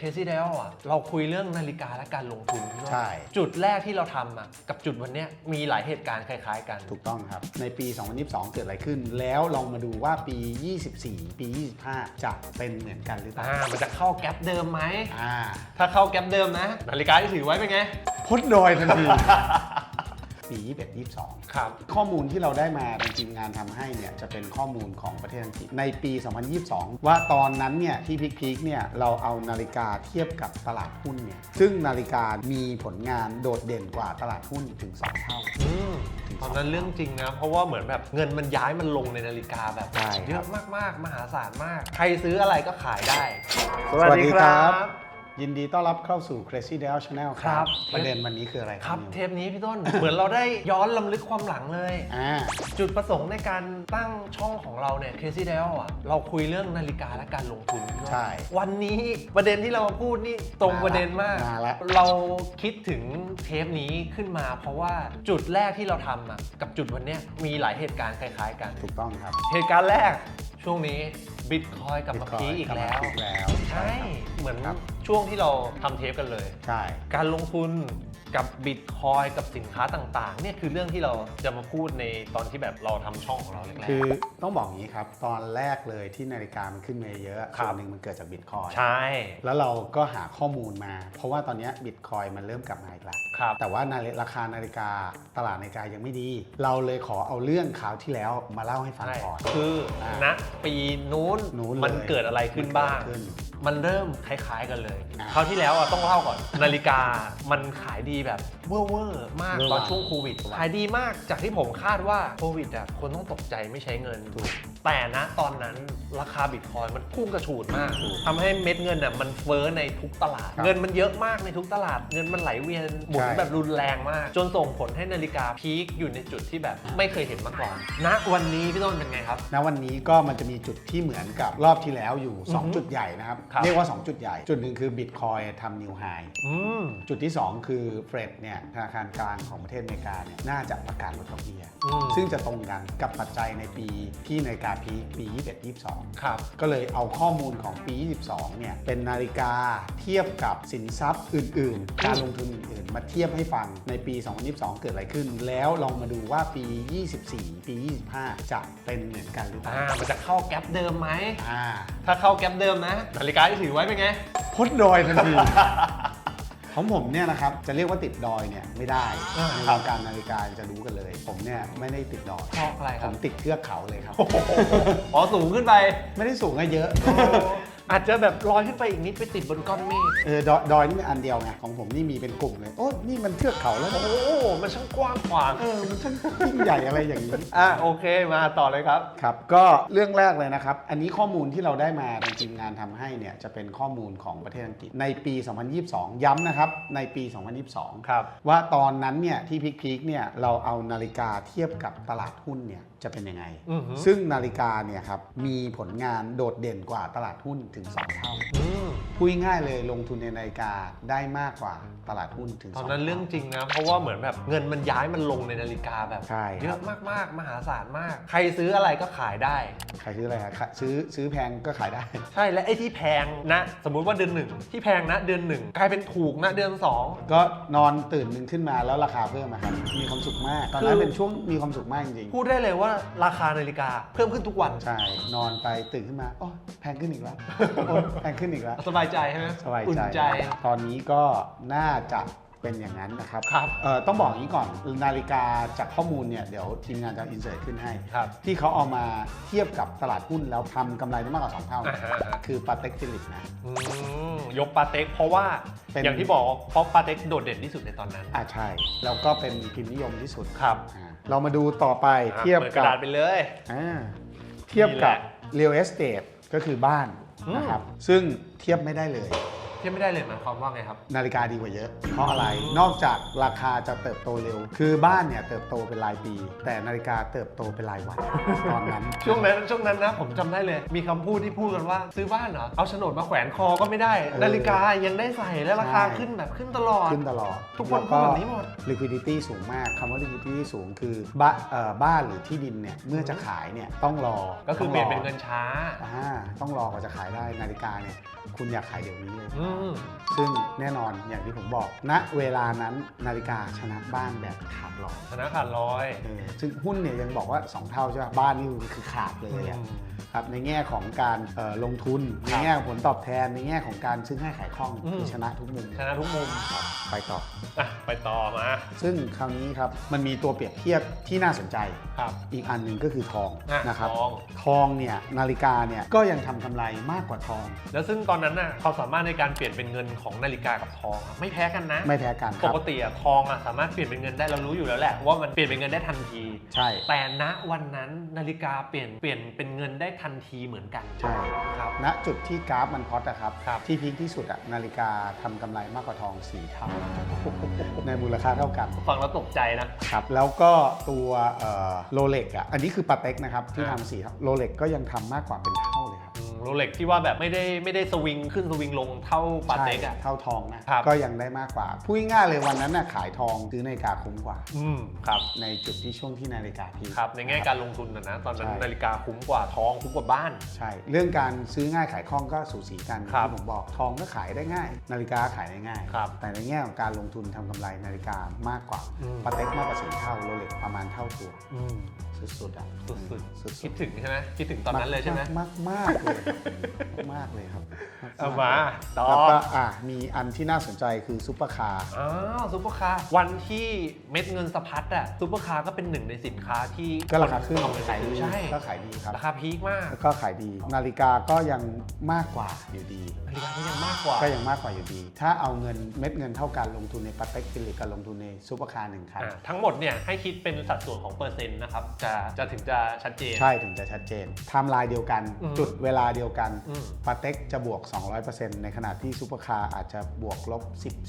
เคซี่เดลอะเราคุยเรื่องนาฬิกาและการลงทุนพี่โน้ตใช่ จุดแรกที่เราทำอะกับจุดวันเนี้ยมีหลายเหตุการณ์คล้าย ๆ กัน ถูกต้องครับ ในปี 2022 เกิดอะไรขึ้น แล้วลองมาดูว่าปี 24 ปี 25 จะเป็นเหมือนกันหรือเปล่าอ่ามันจะเข้าแก๊ปเดิมไหม อ่าถ้าเข้าแก๊ปเดิมนะ นาฬิกาที่ถือไว้เป็นไงพดโดยทันที ปี 21 22 ครับ ข้อมูลที่เราได้มาทางทีมงานทำให้เนี่ยจะเป็นข้อมูลของประเทศอังกฤษในปี 2022 ว่าตอนนั้นเนี่ยที่พีคๆเนี่ยเราเอานาฬิกาเทียบกับตลาดหุ้นเนี่ยซึ่งนาฬิกามีผลงานโดดเด่นกว่าตลาดหุ้นถึง 2 เท่า อืมตอนนั้นเรื่องจริงนะ เพราะว่าเหมือนแบบเงินมันย้ายมันลงในนาฬิกาแบบใช่ครับ เยอะมากๆ มหาศาลมาก ใครซื้ออะไรก็ขายได้ ยินดีต้อนรับเข้าสู่ Crazy d e l Channel คครัรับบประเด็นวันนี้คืออะไรครับนิวเทปนี้พี่ต้น เหมือนเราได้ย้อนลำลึกความหลังเลย อ่า จุดประสงค์ในการตั้งช่องของเราเนี่ย Crazy d e l อะ เราคุยเรื่องนาฬิกาและการลงทุนพี่ต้นใช่วันนี้ประเด็นที่เรามาพูดนี่ตรงประเด็นมาก มาละ เราคิดถึงเทปนี้ขึ้นมา เพราะว่าจุดแรกที่เราทำอะกับจุดวันเนี้ยมีหลายเหตุการณ์คล้ายๆกัน ถูกต้องครับ เหตุการณ์แรกช่วงนี้ บิตคอยกลับมา Bitcoin พีคอีกแล้วกลับมาพีคแล้ว ใช่ เหมือนครับช่วงที่เราทำเทปกันเลย ใช่ การลงทุน กับบิตคอยกับสินค้าต่างๆเนี่ยคือเรื่องที่เราจะมาพูดในตอนที่แบบเราทำช่องของเราแรก คือต้องบอกอย่างนี้ครับ ตอนแรกเลยที่นาฬิกามันขึ้นมาเยอะครับส่วนหนึ่งมันเกิดจากบิตคอยๆใช่แล้วเราก็หาข้อมูลมา เพราะว่าตอนนี้บิตคอยมันเริ่มกลับมาอีกแล้ว ครับ แต่ว่านาฬิราคานาฬิกาตลาดนาฬิกายังไม่ดี เราเลยขอเอาเรื่องข่าวที่แล้วมาเล่าให้ฟังใช่ก่อน คืออาณปีนู้นนู้นเลยมันเกิดอะไรขึ้นบ้าง มันเกิดขึ้น มันเริ่มคล้ายๆกันเลยอ่าคราวที่แล้วอะต้องเล่าก่อน นาฬิกามันขายดีแบบเวอร์เวอร์มากเวอร์ตอนวังช่วงโควิดเวอร์วังขายดีมากจากที่ผมคาดว่าโควิดอะคนต้องตกใจไม่ใช้เงินถูกแต่นะตอนนั้นราคาบิตคอยมันพุ่งกระฉูดมากทำให้เม็ดเงินอะมันเฟ้อในทุกตลาดครับเงินมันเยอะมากในทุกตลาด เงินมันไหลเวียนหมุนใช่แบบรุนแรงมาก จนส่งผลให้นาฬิกาพีคอยู่ในจุดที่แบบไม่เคยเห็นมาก่อน ณวันนี้พี่ต้นเป็นไงครับ ณวันนี้ก็มันจะมีจุดที่เหมือนกับรอบที่แล้วอยู่อือฮึ2จุดใหญ่นะครับ ครับ เรียกว่า 2 จุดใหญ่ จุดหนึ่งคือบิตคอยทำนิวไฮอืม จุดที่ 2 คือเฟดเนี่ยธนาคารกลางของประเทศอเมริกาเนี่ยน่าจะประกาศลดดอกเบี้ย อืม ซึ่งจะตรงกันกับปัจจัยในปีที่นาฬิกาพีคปี 21 22 ครับ ก็เลยเอาข้อมูลของปี 22 เนี่ย เป็นนาฬิกาเทียบกับสินทรัพย์อื่น ๆ การลงทุนอื่น ๆ มาเทียบให้ฟังในปี 2022 เกิดอะไรขึ้น แล้วลองมาดูว่าปี 24 ปี 25 จะเป็นเหมือนกันหรือเปล่าอ่ามันจะเข้าแก๊ปเดิมไหม อ่าถ้าเข้าแก๊ปเดิมนะ นาฬิกาที่ถือไว้เป็นไงพดโดยทันที ของผมเนี่ยนะครับจะเรียกว่าติดดอยเนี่ยไม่ได้อ่า ในวงการนาฬิกาจะรู้กันเลย ผมเนี่ยไม่ได้ติดดอยเพราะอะไรคผรับมติดเทือกเขาเลยครับ อ๋อสูงขึ้นไป ไม่ได้สูงอะเยอะ อาจจะแบบลอยขึ้นไปอีกนิดไปติดบนก้อนเมฆเออดอยดอยนี่เป็นอันเดียวไงของผมนี่มีเป็นกลุ่มเลยโอ้นี่มันเทือกเขาแล้วโอ้โหมันช่างกว้างขวางเออมันช่างยิ่งใหญ่อะไรอย่างนี้ อะโอเคมาต่อเลยครับ ครับก็เรื่องแรกเลยนะครับ อันนี้ข้อมูลที่เราได้มาทางทีมงานทำให้เนี่ยจะเป็นข้อมูลของประเทศอังกฤษในปี 2022 ย้ำนะครับในปี 2022 ครับ ว่าตอนนั้นเนี่ยที่พีคๆเนี่ยเราเอานาฬิกาเทียบกับตลาดหุ้นเนี่ย จะเป็นยังไง อือหือซึ่งนาฬิกาเนี่ยครับมีผลงานโดดเด่นกว่าตลาดหุ้นถึง 2 เท่าอืมพูดง่ายๆเลยลงทุนในนาฬิกาได้มากกว่าตลาดหุ้นถึงตอนสนั้นท่าเรื่องจริงนะ เพราะว่าเหมือนแบบเงินมันย้ายมันลงในนาฬิกาแบบใช่ครับเยอะมากๆมหาศาลมาก ใครซื้ออะไรก็ขายได้ ใครซื้ออะไรครับขายซื้อซื้อแพงก็ขายได้ ใช่และไอ้ที่แพงนะ สมมุติว่าเดือนหนึ่งที่แพงนะเดือนหนึ่งกลายเป็นถูกนะเดือนสอง ก็นอนตื่นหนึ่งขึ้นมาแล้วราคาเพิ่มอะครับมีความสุขมาก ตอนนั้นคือเป็นช่วงมีความสุขมากจริงพูดได้เลยว่าราคานาฬิกาเพิ่มขึ้นทุกวันๆใช่ นอนไปตื่นขึ้นมาโอ้แพงขึ้นอีกแล้วโอ้แพงขึ้นอีกแล้ว สบายใจใช่ไหมสบายอุ่นใจใจ ตอนนี้ก็น่าจะ เป็นอย่างนั้นนะครับครับเอ่อต้องบอกอย่างนี้ก่อนนาฬิกาจากข้อมูลเนี่ยเดี๋ยวทีมงานจะอินเสิร์ตขึ้นให้ครับที่เขาเอามาเทียบกับตลาดหุ้นแล้วทำกำไรได้มากกว่า2เท่าอ่าฮะอ่าฮะคือปาเต็กฟิลิปนะอืมยกปาเต็กเพราะว่าเป็นอย่างที่บอกเพราะปาเต็กโดดเด่นที่สุดในตอนนั้นอ่าใช่ แล้วก็เป็นพิมพ์นิยมที่สุดครับอ่าเรามาดูต่อไปอะเทียบปิดกกัระบดาษไปเลยอ่าเทียบกับ real estate ก็คือบ้านอืมนะครับซึ่งเทียบไม่ได้เลย เทียบไม่ได้เลยหมายความว่าไงครับ นาฬิกาดีกว่าเยอะ เพราะอะไร นอกจากราคาจะเติบโตเร็ว คือบ้านเนี่ยเติบโตเป็นรายปี แต่นาฬิกาเติบโตเป็นรายวัน ตอนนั้น ช่วงนั้นช่วงนั้นนะผมจำได้เลย มีคำพูดที่พูดกันว่า ซื้อบ้านเหรอ เอาโฉนดมาแขวนคอก็ไม่ได้ เออนาฬิกายังได้ใส่และราคาใช่ ขึ้นแบบขึ้นตลอด ขึ้นตลอดทุกคนล้วพูดแบบนี้หมด liquidity สูงมาก คำว่า liquidity สูงคือบ้านเอ่อบ้านหรือที่ดินเนี่ย เมื่อจะขายเนี่ยต้องรอก็คือต้งเปลี่ยนรเป็นเงินช้า อ่าต้องรอกว่าจะขายได้นาฬิกาเนี่ย คุณอยากขายเดี๋ยวนี้เลย อือืม ซึ่งแน่นอนอย่างที่ผมบอกณเวลานั้นนาฬิกาชนะบ้านแบบขาดลอยชนะขาดร้อยเออซึ่งหุ้นเนี่ยยังบอกว่า 2 เท่าใช่ป่ะบ้านนี่คือขาดเลยอะ อืม ครับในแง่ของการเอ่อลงทุน ในแง่ของผลตอบแทนในแง่ของการซื้อให้ขายคล่องอืม คือชนะทุกมุมชนะทุกมุม ไปต่อ อะไปต่อมาซึ่งคราวนี้ครับมันมีตัวเปรียบเทียบที่น่าสนใจ ครับ อีกอันหนึ่งก็คือทองอะนะครับทอง ทองเนี่ยนาฬิกาเนี่ยก็ยังทำกำไรมากกว่าทอง แล้วซึ่งตอนนั้นน่ะความสามารถในการเปลี่ยนเป็นเงินของนาฬิกากับทองอะไม่แพ้กันนะไม่แพ้กันคปรับ กติอะทองอะสามารถเปลี่ยนเป็นเงินได้เรารู้อยู่แล้วแหละว่ามันเปลี่ยนเป็นเงินได้ทันที ใช่ แต่ณวันนั้นนาฬิกาเปลี่ยนเปลี่ยนเป็นเงินได้ทันทีเหมือนกันใช่ ครับ ณจุดที่กราฟมันพอตอะครับ ครับ ที่พีคที่สุดอะนาฬิกาทำกำไรมากกว่าทองสี่เท่าในมูลค่าเท่ากัน ฟังแล้วตกใจนะ ครับ แล้วก็ตัวโรเล็กอะอันนี้คือปาเต็กนะครับ ที่อ่าทำสี่เท่าโรเล็กก็ยังทำมากกว่าเป็นเท่าเลยครับโรเล็กที่ว่าแบบไม่ได้ไม่ได้สวิงขึ้นสวิงลงเท่าปาเต็กอะใช่เท่าทองนะครับก็ยังได้มากกว่าพูดง่ายๆเลยวันนั้นน่ะขายทองซื้อนาฬิกาคุ้มกว่า อืมครับในจุดที่ช่วงที่นาฬิกาพีคครับในแง่การลงทุนนะนะตอนนั้นใช่นาฬิกาคุ้มกว่าทองคุ้มกว่าบ้าน ใช่ เรื่องการซื้อง่ายขายคล่องก็สูสีกันครับที่ผมบอกทองก็ขายได้ง่าย นาฬิกาขายได้ง่ายครับแต่ในแง่ของการลงทุนทำกำไรนาฬิกามากกว่าอืมปาเต็กมากกว่าสี่เท่าโรเล็กประมาณเท่าตัวอืม สุดๆอะสุดสุดๆคิดถึงใช่ไหมคิดถึงตอนนั้นเลยใช่ไหมมากมากๆเลยมากๆเลยครับเอามาต่อแล้วก็อะมีอันที่น่าสนใจคือซุปเปอร์คาร์ อ้าวซุปเปอร์คาร์วันที่เม็ดเงินสะพัดอะซุปเปอร์คาร์ก็เป็นหนึ่งในสินค้าที่ก็ราคาขึ้นเอาไปขายดีใช่ก็ขายดีครับ ราคาพีคมากแล้วก็ขายดี นาฬิกาก็ยังมากกว่าอยู่ดีนาฬิกาก็ยังมากกว่า ก็ยังมากกว่าอยู่ดี ถ้าเอาเงินเม็ดเงินเท่ากันลงทุนในปาเต็กฟิลิปกับลงทุนในซุปเปอร์คาร์หนึ่งคัน อ่าทั้งหมดเนี่ยให้คิดเป็นสัดส่วนของเปอร์เซ็นต์นะครับ จะจะถึงจะชัดเจน ใช่ถึงจะชัดเจนไทม์ไลน์เดียวกัน อืมจุดเวลาเดียวกันอืม ปาเต็กจะบวก 200%ในขณะที่ซุปเปอร์คาร์อาจจะบวกลบ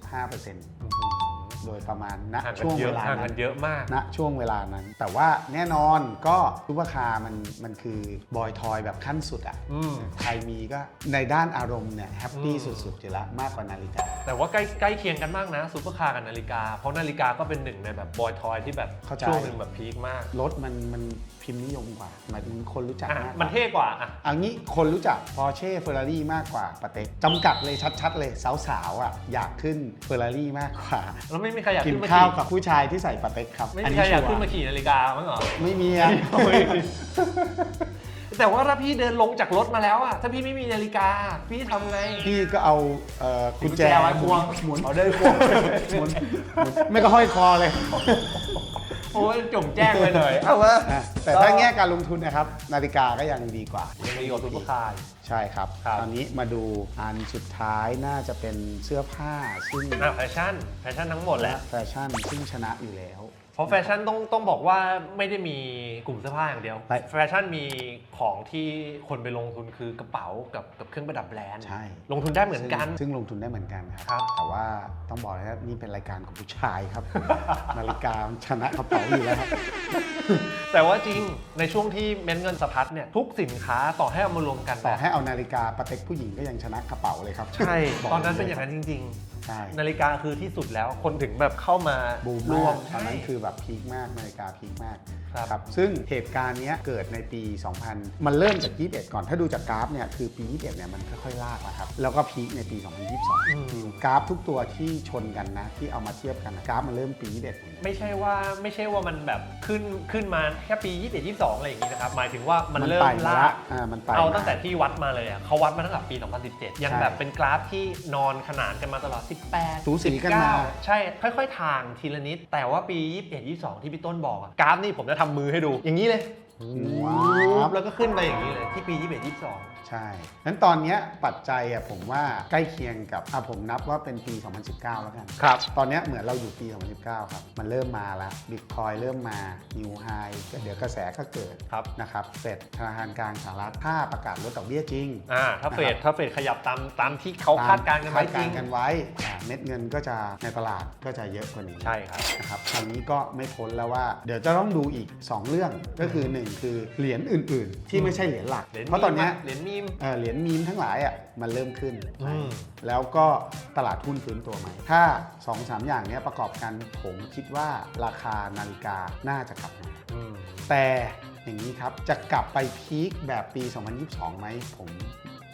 10-15% โดยประมาณณห่างกัช่วงนเยเวอะลาห่างนั้กันน เยอะมาก ณช่วงเวลานั้น แต่ว่าแน่นอนก็ซุปเปอร์คาร์มันมันคือบอยทอยแบบขั้นสุดอะอืม ใครมีก็ในด้านอารมณ์เนี่ยแฮปปี้อืม สุดๆอยู่แล้วมากกว่านาฬิกา แต่ว่าใกล้ใกล้เคียงกันมากนะซูเปอร์คาร์กับนาฬิกา เพราะนาฬิกาก็เป็นหนึ่งในแบบบอยทอยที่แบบเข้าใจ ช่วงหนึ่งแบบพีคมาก รถมันมัน พิมพ์นิยมกว่า หมายถึงคนรู้จักอะมากกว่า มันเท่กว่าอะ เอางี้คนรู้จัก Porsche Ferrari มากกว่าปาเต็กจำกัดเลยชัด ๆ เลยสาวๆอะอยากขึ้น Ferrari มากกว่าแล้วไม่มีใครอยากกินขึ้นมาข้าวขี่กับผู้ชายที่ใส่ปาเต็กครับไม่อัมีใครอยากชัวขึ้นมาขี่นาฬิกามั้งเหรอ ไม่มีอะ แต่ว่าถ้าพี่เดินลงจากรถมาแล้วอะถ้าพี่ไม่มีนาฬิกา พี่ทำไง พี่ก็เอาเอ่อกุญแจกุญแจไว้ควงหมุนเอาเดินควงหมุนหมุนไม่ก็ห้อยคอเลย โอ้ยจงแจ้งไปหน่อยเอาวะอะแต่ถ้าแง่การลงทุนนะครับ นาฬิกาก็ยังดีกว่ายังดีกว่าซุปเปอร์คาร์ ใช่ครับครับ ตอนนี้มาดูอันสุดท้ายน่าจะเป็นเสื้อผ้าซึ่งอะแฟชั่นแฟชั่นทั้งหมดแหละ แฟชั่นซึ่งชนะอยู่แล้วเพ ราะแฟชั่นต้องต้องบอกว่าไม่ได้มีกลุ่มเสื้อผ้าอย่างเดียวใช่แฟชั่นมีของที่คนไปลงทุนคือกระเป๋ากับกับเครื่องประดับแบรนด์ใช่ ลงทุนได้เหมือนกัน ซึ่งซึ่งลงทุนได้เหมือนกันคครัรับแต่ว่าต้องบอกนะครับนี่เป็นรายการของผู้ชายครับ นาฬิกาชนะกระเป๋าอยู่แล้วครับ แต่ว่าจริงในช่วงที่เม็ดเงินสะพัดเนี่ยทุกสินค้าต่อให้เอามารวมกันต่อให้เอานาฬิกาปาเต็กผู้หญิงก็ยังชนะกระเป๋าเลยครับใช่ บกตอนนั้นเป็นอย่างลนั้นจริงใช่ๆนาฬิกาคือที่สุดแล้วคนถึงแบบเข้ามาบูมรมาวกมตอนนั้นใช่คือแบบพีคมากนาฬิกาพีคมากครับครับซึ่งเหตุการณ์เนี้ยเกิดในปี 2000 มันเริ่มจาก 21 ก่อน ถ้าดูจากกราฟเนี่ยคือปี 21 เนี่ยมันค่อยๆลากนะครับ แล้วก็พีคในปี 2022 กราฟทุกตัวที่ชนกันนะ ที่เอามาเทียบกันนะกราฟมันเริ่มปี 21หมดเลยไม่ใช่ว่าไม่ใช่ว่ามันแบบขึ้นขึ้นมาแค่ปี 21 22 อะไรอย่างนี้นะครับ หมายถึงว่ามันเริ่มไต่ลากอ่ามันไต่เอามตั้งแต่ที่วัดมาเลยอะเขาวัดมาตั้งแต่ปี 2017 ยังใช่แบบเป็นกราฟที่นอนขนานกันมาตลอด18 สูสีกันมา 19ใช่ ค่อยๆ ทางทีละนิด แต่ว่าปี 21 22 ที่พี่ต้นบอกอะกราฟนี่ผมจะทำมือให้ดู อย่างนี้เลยว้าปุ๊วบแล้วก็ขึ้นไปอย่างนี้เลย ที่ปี 21 22 ใช่นั้นตอนเนี้ยปัจจัยอะผมว่าใกล้เคียงกับอะผมนับว่าเป็นปี 2019 แล้วกัน ครับ ตอนเนี้ยเหมือนเราอยู่ปี 2019 ครับ มันเริ่มมาแล้วบิตคอยเริ่มมานิวไฮเดี๋ยวกระแสก็เกิดครับ นะครับ เฟดธนาคารกลางสหรัฐถ้าประกาศลดดอกเบี้ยจริง อ่า ถ้าเฟดนะครับถ้าเฟดขยับตามตามที่เขาคาดการณ์กันไว้คดจริงกันไว้อ่าเม็ดเงินก็จะในตลาดก็จะเยอะกว่านี้ใช่ครับนะครับคราวนี้ก็ไม่พ้นแล้วว่า เดี๋ยวจะต้องดูอีก 2 เรื่องก็คือ 1 คือเหรียญอื่น ๆ ที่ไม่ใช่เหรียญหลักเหรียญเพราะตอนเนี้ยเหรียญมีมเอ่อเหรียญมีมทั้งหลายอะมันเริ่มขึ้นอืมแล้วก็ตลาดหุ้นฟื้นตัวไหมถ้า 2-3 อย่างเนี้ยประกอบกันผมคิดว่าราคานาฬิกาน่าจะกลับมาอืมแต่อย่างนี้ครับ จะกลับไปพีคแบบปี 2022 ไหมผม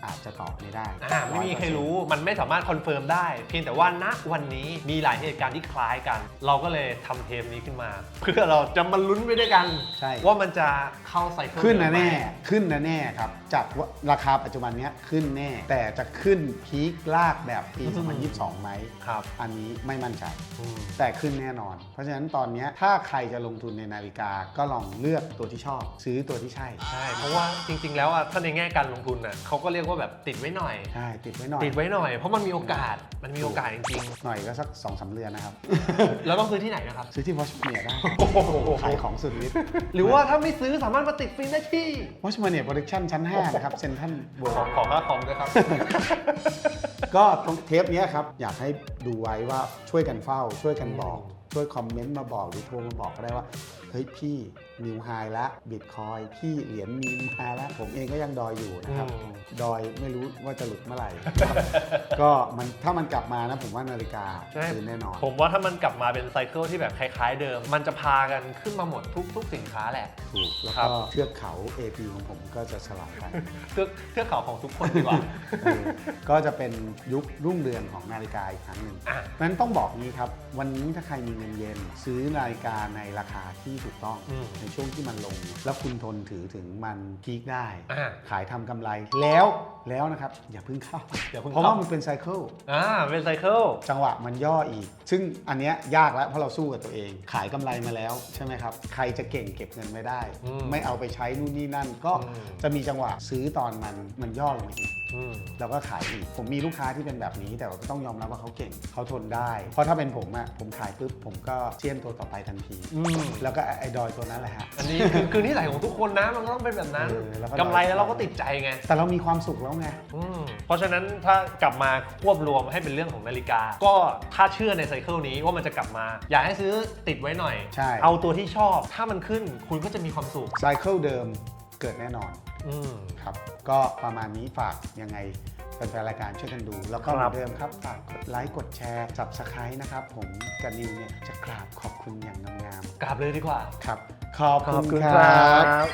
อาจจะตอบไม่ได้อ่าไม่มีใครรู้มันไม่สามารถคอนเฟิร์มได้ เพียงแต่ว่าณวันนี้มีหลายเหตุการณ์ที่คล้ายกัน เราก็เลยทำเทปนี้ขึ้นมา เพื่อเราจะมาลุ้นไปด้วยกัน ใช่ ว่ามันจะเข้าไซเคิลขึ้นนะเดิมไหมแน่ ขึ้นนะแน่ครับ จากราคาปัจจุบันเนี้ยขึ้นแน่ แต่จะขึ้นพีคลากแบบปี 2022 ไหม ครับอันนี้ไม่มั่นใจ อืม แต่ขึ้นแน่นอน เพราะฉะนั้นตอนเนี้ยถ้าใครจะลงทุนในนาฬิกาก็ลองเลือกตัวที่ชอบ ซื้อตัวที่ใช่ ใช่ เพราะว่าจริง ๆ แล้วอะถ้าในแง่การลงทุนน่ะเขาก็เรียกว่าแบบติดไว้หน่อย ใช่ติดไว้หน่อยติดไว้หน่อย เพราะมันมีโอกาสมันมีโอกาสจริงหน่อยก็สัก2อสาเรือนนะครับ ๆแล้วต้องซื้อที่ไหนนะครับ ซื้อที่วอชเมียได้ขายของสุดฤทธิ์หรือว่าถ้าไม่ซื้อสามารถมาติดฟรีได้ที่วอชเมียโปรดักชั่นชั้น 5 นะครับเซนทันเวิร์ขอของค่าคอมด้วยครับ ก็ตรงเทปเนี้ยครับ อยากให้ดูไว้ว่าช่วยกันเฝ้า ช่วยกันบอกอืมช่วยคอมเมนต์มาบอกหรือโทรมาบอกก็ได้ว่า เฮ้ยพี่ นิวไฮละบิตคอยพี่เหรียญมีนิวไฮละผมเองก็ยังดอยอยู่นะครับอืมดอยไม่รู้ว่าจะหลุดเมื่อไหร่ ก็มันถ้ามันกลับมานะผมว่านาฬิกาใช่ซื้อแน่นอน ผมว่าถ้ามันกลับมาเป็นไซเคิลที่แบบคล้ายๆเดิม มันจะพากันขึ้นมาหมดทุกทุกสินค้าแหละ ถูก แล้วครัก็บเทือกเขา AP ของผมก็จะสลับกันเทือกเทือกเขาของทุกคนดีกว่าเออก็จะเป็นยุครุ่งเรืองของนาฬิกาอีกครั้งหนึ่งอะนั้นต้องบอกนี้ครับ วันนี้ถ้าใครมีเงินเย็นซื้อนาฬิกาในราคาที่ถูกต้องอืมในช่วงที่มันลง แล้วคุณทนถือถึงมันพีคได้ อ่า ขายทำกำไรแล้ว แล้วนะครับ อย่าเพิ่งเข้าอย่าเพิ่งเพราะเข้าว่ามันเป็นไซเคิลอ่าเป็นไซเคิลจังหวะมันย่ออีก ซึ่งอันเนี้ยยากแล้วเพราะเราสู้กับตัวเอง ขายกำไรมาแล้วใช่ไหมครับ ใครจะเก่งเก็บเงินไม่ได้อืมไม่เอาไปใช้นู่นนี่นั่น ก็อืมจะมีจังหวะซื้อตอนมันมันย่อลงมาอีก อืมแล้วก็ขายอีก ผมมีลูกค้าที่เป็นแบบนี้ แต่ว่าก็ต้องยอมรับว่าเขาเก่ง เขาทนได้ เพราะถ้าเป็นผมอะผมขายปุ๊บผมก็เชียนตัวต่อไปทันที อืม แล้วก็ไอ้ดอยตัวนั้นแหละฮะ อันนี้คือคือนิสัยของทุกคนนะมันก็ต้องเป็นแบบนั้นเออแล้วก็ กำไรแล้วเราก็ติดใจไง แต่เรามีความสุขแล้วไง อืมเพราะฉะนั้นถ้ากลับมาควบรวมให้เป็นเรื่องของนาฬิกา ก็ถ้าเชื่อในไซเคิลนี้ว่ามันจะกลับมา อยากให้ซื้อติดไว้หน่อย ใช่ เอาตัวที่ชอบ ถ้ามันขึ้นคุณก็จะมีความสุขไซเคิลเดิมเกิดแน่นอนอืม ครับ ก็ประมาณนี้ฝากยังไงแฟนๆรายการช่วยกันดู แล้วก็เหคมืรัอบนเดิมครับฝากกดไลค์กดแชร์ subscribe นะครับ ผมกับนิวเนี่ยจะกราบขอบคุณอย่างงามกราบเลยดีกว่า ๆครับ ขอบคุณครับ บ